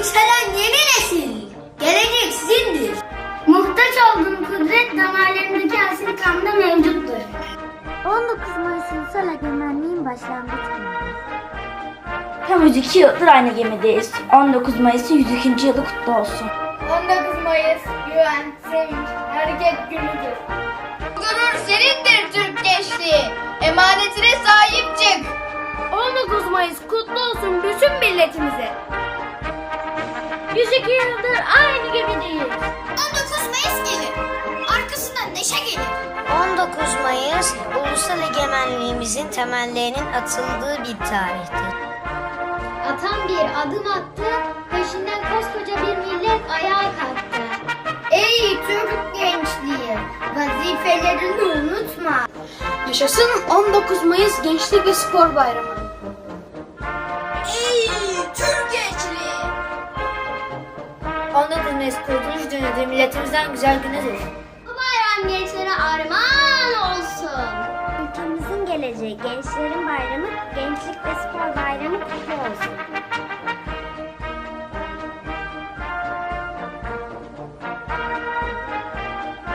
yükselen yeni nesil. Gelecek sizindir. Muhtaç olduğum kudret damarlarımdaki asil kanda mevcuttur. 19 Mayıs Ulusal Egemenliğin başlangıç günü. Tam 102 yıldır aynı gemideyiz. 19 Mayıs'ın 102. yılı kutlu olsun. 19 Mayıs güven, sevinç, hareket günüdür. Gurur senindir Türk gençliği. Emanetine sahip çık. 19 Mayıs kutlu olsun bütün milletimize. 102 yıldır aynı gemideyiz. 19 Mayıs gelir. Arkasından neşe gelir. 19 Mayıs ulusal egemenliğimizin temellerinin atıldığı bir tarihtir. Atan bir adım attı, peşinden koskoca bir millet ayağa kalktı. Ey Türk gençliği, vazifelerini unutma. Yaşasın 19 Mayıs Gençlik ve Spor Bayramı. Ey 19 Mayıs kurtuluş günüdür, milletimizden güzel günüdür. Bu bayram gençlere armağan olsun. Ülkemizin geleceği Gençlerin Bayramı, Gençlik ve Spor Bayramı.